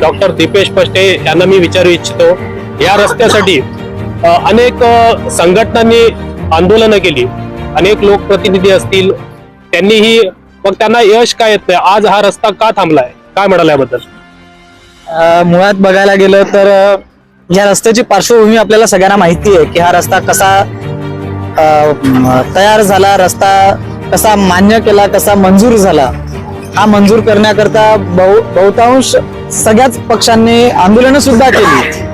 Doctor Deepesh पष्टे यांना मी विचारू इच्छितो. या रस्त्यासाठी अनेक संघटनांनी आंदोलनं केली. अनेक लोकप्रतिनिधी असतील त्यांनीही मग त्यांना यश काय येत नाही आज हा रस्ता का थांबलाय? काय म्हणाल याबद्दल? मुळात बघायला गेलं तर या रस्त्याची पार्श्वभूमी आपल्याला सगळ्यांना माहिती आहे की हा रस्ता कसा तयार झाला रस्ता कसा मान्य केला कसा मंजूर झाला. हा मंजूर करण्याकरता बहु बहुतांश सगळ्याच पक्षांनी आंदोलनं सुद्धा केली.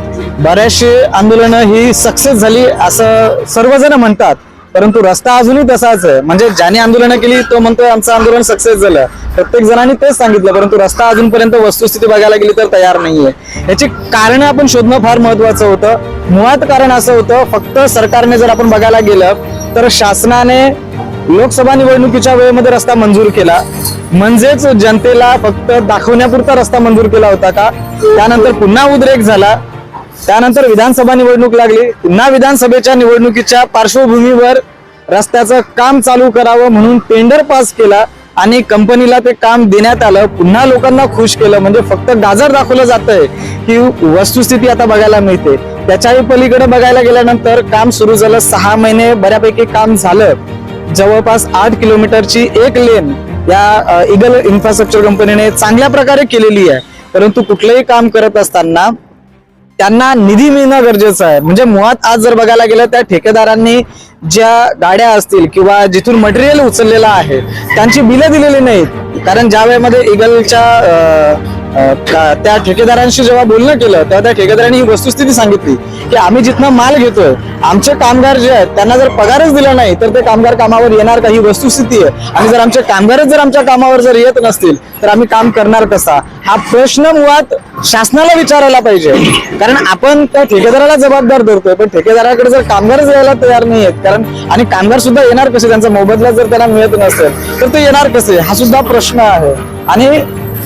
बऱ्याचशी आंदोलनं ही सक्सेस झाली असं सर्वजण म्हणतात. परंतु रस्ता अजूनही तसाच आहे. म्हणजे ज्याने आंदोलनं केली तो म्हणतोय आमचं आंदोलन सक्सेस झालं. प्रत्येक जणांनी तेच सांगितलं परंतु रस्ता अजूनपर्यंत वस्तुस्थिती बघायला गेली तर तयार नाहीये. याची कारण आपण शोधणं फार महत्वाचं होतं. मुळात कारण असं होतं फक्त सरकारने जर आपण बघायला गेलं तर शासनाने लोकसभा निवडणुकीच्या वेळेमध्ये रस्ता मंजूर केला. म्हणजेच जनतेला फक्त दाखवण्यापुरता रस्ता मंजूर केला होता का? त्यानंतर पुन्हा उद्रेक झाला. त्यानंतर विधानसभा निवडणूक लागली. पुन्हा विधानसभेच्या निवडणुकीच्या पार्श्वभूमीवर रस्त्याचं काम चालू करावं म्हणून टेंडर पास केला आणि कंपनीला ते काम देण्यात आलं. पुन्हा लोकांना खुश केलं. म्हणजे फक्त गाजर दाखवलं जातंय की वस्तुस्थिती आता बघायला मिळते. त्याच्याही पलीकडे बघायला गेल्यानंतर काम सुरू झालं. सहा महिने बऱ्यापैकी काम झालं. जवळपास आठ किलोमीटरची एक लेन या इगल इन्फ्रास्ट्रक्चर कंपनीने चांगल्या प्रकारे केलेली आहे. परंतु कुठलंही काम करत असताना त्यांना निधी मिळणं गरजेचं आहे. म्हणजे मुळात आज जर बघायला गेलं त्या ठेकेदारांनी ज्या गाड्या असतील किंवा जिथून मटेरियल उचललेलं आहे त्यांची बिलं दिलेली नाहीत. कारण ज्या वेळेमध्ये इगलच्या त्या ठेकेदारांशी जेव्हा बोलणं केलं तेव्हा त्या ठेकेदारांनी ही वस्तुस्थिती सांगितली की आम्ही जिथनं माल घेतोय आमचे कामगार जे आहेत त्यांना जर पगारच दिला नाही तर ते कामगार कामावर येणार का? ही वस्तुस्थिती आहे. आणि जर आमचे कामगारच जर आमच्या कामावर जर येत नसतील तर आम्ही काम करणार कसा? हा प्रश्न मुळात शासनाला विचारायला पाहिजे. कारण आपण त्या ठेकेदाराला जबाबदार धरतोय पण ठेकेदाराकडे जर कामगारच यायला तयार नाही आहेत कारण आणि कामगार सुद्धा येणार कसे? त्यांचा मोबदला जर त्यांना मिळत नसेल तर ते येणार कसे? हा सुद्धा प्रश्न आहे. आणि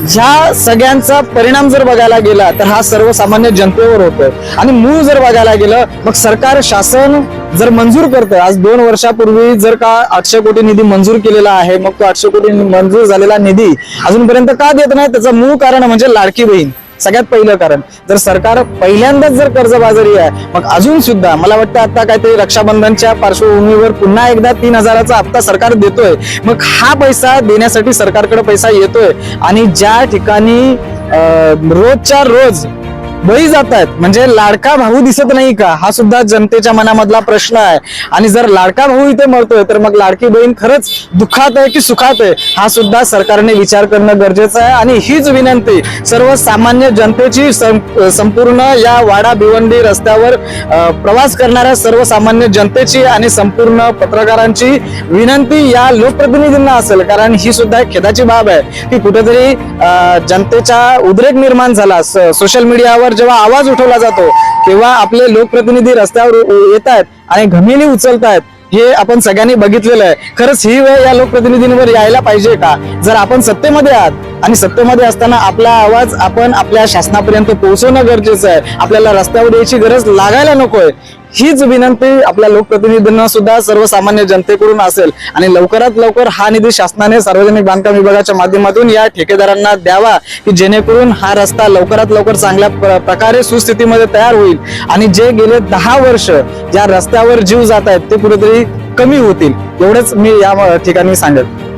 ह्या सगळ्यांचा परिणाम जर बघायला गेला तर हा सर्वसामान्य जनतेवर होतोय. आणि मूळ जर बघायला गेलं मग सरकार शासन जर मंजूर करतं आज दोन वर्षापूर्वी जर का आठशे कोटी निधी मंजूर केलेला आहे मग तो आठशे कोटी मंजूर झालेला निधी अजूनपर्यंत का देत नाही? त्याचं मूळ कारण म्हणजे लाडकी बहीण. सगळ्यात पहिलं कारण जर सरकार पहिल्यांदाच जर कर्जबाजारी आहे मग अजून सुद्धा मला वाटतं आता काहीतरी रक्षाबंधनच्या पार्श्वभूमीवर पुन्हा एकदा तीन हजाराचा हप्ता सरकार देतोय. मग हा पैसा देण्यासाठी सरकारकडे पैसा येतोय. आणि ज्या ठिकाणी रोजच्या रोज बळी जात आहेत. म्हणजे लाडका भाऊ दिसत नाही का? हा सुद्धा जनतेच्या मनामधला प्रश्न आहे. आणि जर लाडका भाऊ इथे मरतोय तर मग लाडकी बहीण खरंच दुःखात आहे की सुखात आहे? हा सुद्धा सरकारने विचार करणं गरजेचं आहे. आणि हीच विनंती सर्वसामान्य जनतेची सं- संपूर्ण या वाडा भिवंडी रस्त्यावर प्रवास करणाऱ्या सर्वसामान्य जनतेची आणि संपूर्ण पत्रकारांची विनंती या लोकप्रतिनिधींना असेल. कारण ही सुद्धा एक खेदाची बाब आहे की कुठेतरी जनतेचा उद्रेक निर्माण झाला. सोशल मीडियावर जेव्हा आवाज उठवला जातो तेव्हा आपले लोकप्रतिनिधी रस्त्यावर येत आहेत आणि घमिली उचलत आहेत हे आपण सगळ्यांनी बघितलेलं आहे. खरंच ही वेळ या लोकप्रतिनिधींवर यायला पाहिजे का? जर आपण सत्तेमध्ये आहात आणि सत्तेमध्ये असताना आपला आवाज आपण आपल्या शासनापर्यंत पोहोचवणं गरजेचं आहे. आपल्याला रस्त्यावर यायची गरज लागायला नकोय. हीच विनंती आपल्या लोकप्रतिनिधींना सुद्धा सर्वसामान्य जनतेकडून असेल. आणि लवकरात लवकर हा निधी शासनाने सार्वजनिक बांधकाम विभागाच्या माध्यमातून या ठेकेदारांना द्यावा की जेणेकरून हा रस्ता लवकरात लवकर चांगल्या प्रकारे सुस्थितीमध्ये तयार होईल. आणि जे गेले दहा वर्ष ज्या रस्त्यावर जीव जात आहेत ते कुठेतरी कमी होतील. एवढंच मी या ठिकाणी सांगत